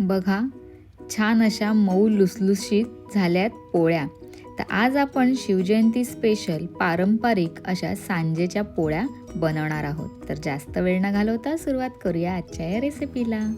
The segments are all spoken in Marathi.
बघा छान अशा मऊ लुसलुशीत झाल्यात पोळ्या. तर आज आपण शिवजयंती स्पेशल पारंपरिक अशा सांजेच्या पोळ्या बनवणार आहोत. तर जास्त वेळ न घालवता सुरुवात करूया आजच्या या रेसिपीला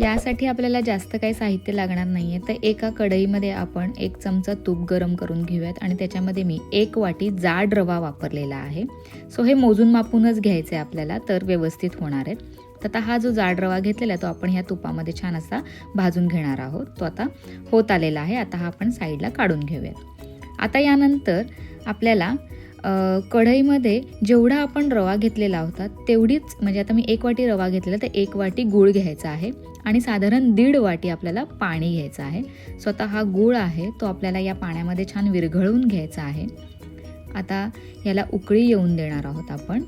यासाठी आपल्याला जास्त काही साहित्य लागणार नाही आहे तर एका कढईमध्ये आपण एक चमचा तूप गरम करून घेऊयात आणि त्याच्यामध्ये मी एक वाटी जाड रवा वापरलेला आहे. सो हे मोजून मापूनच घ्यायचं आहे आपल्याला तर व्यवस्थित होणार आहे. तर आता हा जो जाड रवा घेतलेला आहे तो आपण ह्या तुपामध्ये छान असा भाजून घेणार आहोत. तो आता होत आलेला आहे. आता हा आपण साईडला काढून घेऊयात. आता यानंतर आपल्याला कढईमध्ये जेवढा आपण रवा घेतलेला होता तेवढीच म्हणजे आता मी एक वाटी रवा घेतलेला तर एक वाटी गूळ घ्यायचा आहे. आणि साधारण दीड वाटी आपल्याला पाणी घ्यायचं आहे. स्वतः हा गूळ आहे तो आपल्याला या पाण्यामध्ये छान विरघळवून घ्यायचा आहे. आता याला उकळी येऊन देणार आहोत आपण.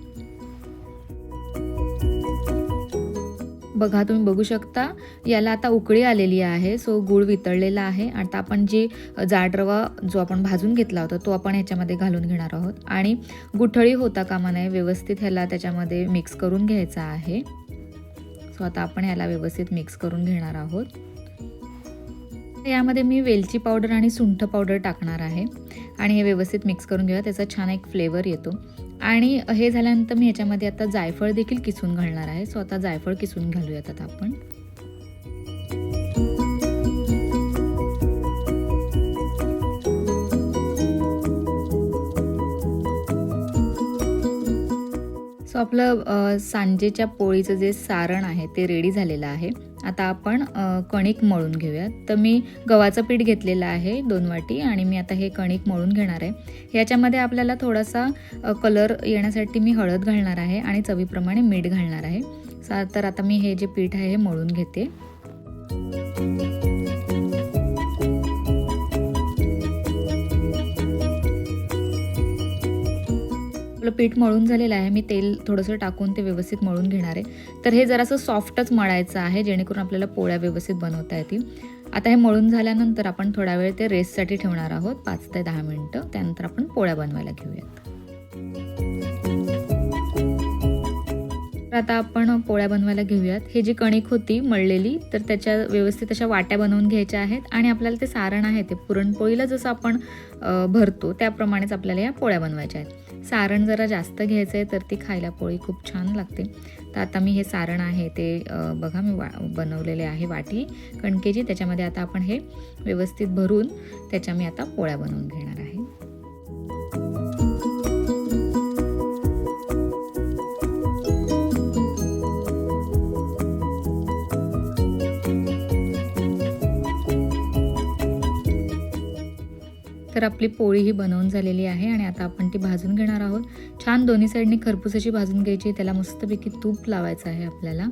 बघा तुम्ही बघू शकता. याला आता उकळी आलेली आहे. सो गूळ वितळलेला आहे. आता आपण जी जाड रवा जो आपण भाजून घेतला होता तो आपण ह्याच्यामध्ये घालून घेणार आहोत. आणि गुठळी होता कामा नये व्यवस्थित ह्याला त्याच्यामध्ये मिक्स करून घ्यायचा आहे. सो आता आपण ह्याला व्यवस्थित मिक्स करून घेणार आहोत. यामध्ये मी वेलची पावडर आणि सुंठ पावडर टाकणार आहे. आणि हे व्यवस्थित मिक्स करून घेऊया. त्याचा छान एक फ्लेवर येतो. आणि हे झाल्यानंतर मी ह्याच्यामध्ये आता जायफळ देखील किसून घालणार आहे. सो आता जायफळ किसून घालूयात आता आपण. आपलं सांजेच्या पोळीचं जे सारण आहे ते रेडी झालेलं आहे. आता आपण कणिक मळून घेऊयात तर मी गव्हाचं पीठ घेतलेलं आहे दोन वाटी आणि मी आता हे कणिक मळून घेणार आहे. याच्यामध्ये आपल्याला थोडासा कलर येण्यासाठी मी हळद घालणार आहे आणि चवीप्रमाणे मीठ घालणार आहे. सा तर आता मी हे जे पीठ आहे हे मळून घेते. पीठ मळून झालेलं आहे. मी तेल थोडंसं टाकून ते व्यवस्थित मळून घेणार आहे. तर हे जरासं सॉफ्टच मळायचं आहे जेणेकरून आपल्याला पोळ्या व्यवस्थित बनवता येतील. आता हे मळून झाल्यानंतर आपण थोडा वेळ ते रेस्टसाठी ठेवणार आहोत पाच ते दहा मिनटं. त्यानंतर आपण पोळ्या बनवायला घेऊयात. तर आता आपण पोळ्या बनवायला घेऊयात. हे जी कणिक होती मळलेली तर त्याच्या व्यवस्थित अशा वाट्या बनवून घ्यायच्या आहेत आणि आपल्याला ते सारण आहे ते पुरणपोळीला जसं आपण भरतो त्याप्रमाणेच आपल्याला या पोळ्या बनवायच्या आहेत. सारण जरा जास्त घ्यायचं आहे तर ती खायला पोळी खूप छान लागते. तर आता मी हे सारण आहे ते बघा मी वा बनवलेले आहे वाटी कणकेची. त्याच्यामध्ये आता आपण हे व्यवस्थित भरून त्याच्या मी आता पोळ्या बनवून घेणार आहे. तर आपली पोळी ही बनवून झालेली आहे आणि आता आपण ती भाजून घेणार आहोत. छान दोन्ही साईडने खरपुसाची भाजून घ्यायची. त्याला मस्तपैकी तूप लावायचं आहे आपल्याला.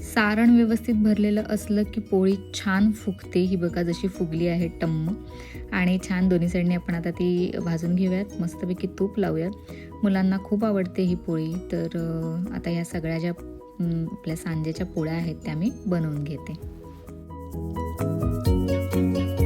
सारण व्यवस्थित भरलेलं असलं की पोळी छान फुगते. ही बघा जशी फुगली आहे टम्म. आणि छान दोन्ही साईडने आपण आता ती भाजून घेऊयात. मस्तपैकी तूप लावूयात. मुलांना खूप आवडते ही पोळी. तर आता या सगळ्या ज्या आपल्या सांजेच्या पोळ्या आहेत त्या मी बनवून घेते. Thank you.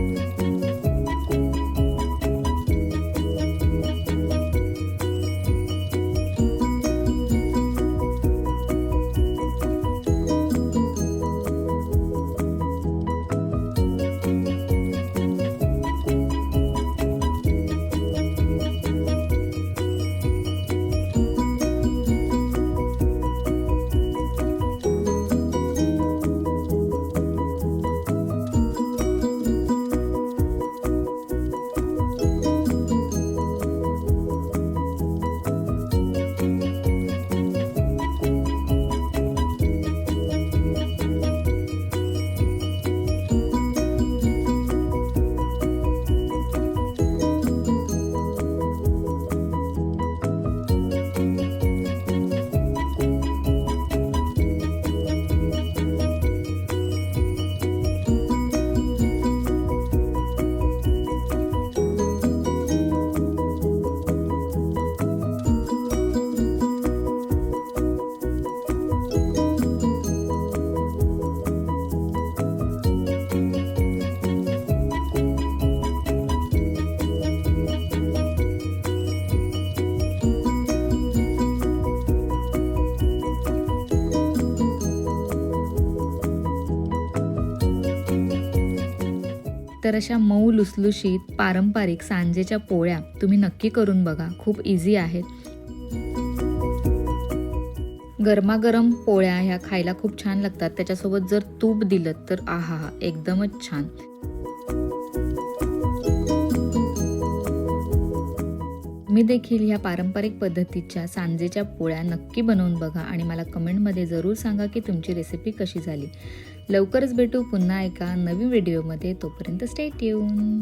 तर अशा मऊ लुसलुशीत पारंपरिक सांजेच्या पोळ्या तुम्ही नक्की करून बघा. खूप इझी आहेत. गरमागरम पोळ्या ह्या खायला खूप छान लागतात. त्याच्यासोबत जर तूप दिलं तर आहा हा एकदमच छान. मी देखील ह्या पारंपरिक पद्धतीच्या सांजेच्या पोळ्या नक्की बनवून बघा आणि मला कमेंटमध्ये जरूर सांगा की तुमची रेसिपी कशी झाली. लवकरच भेटू पुन्हा एका नवीन व्हिडिओमध्ये तोपर्यंत स्टेट येऊन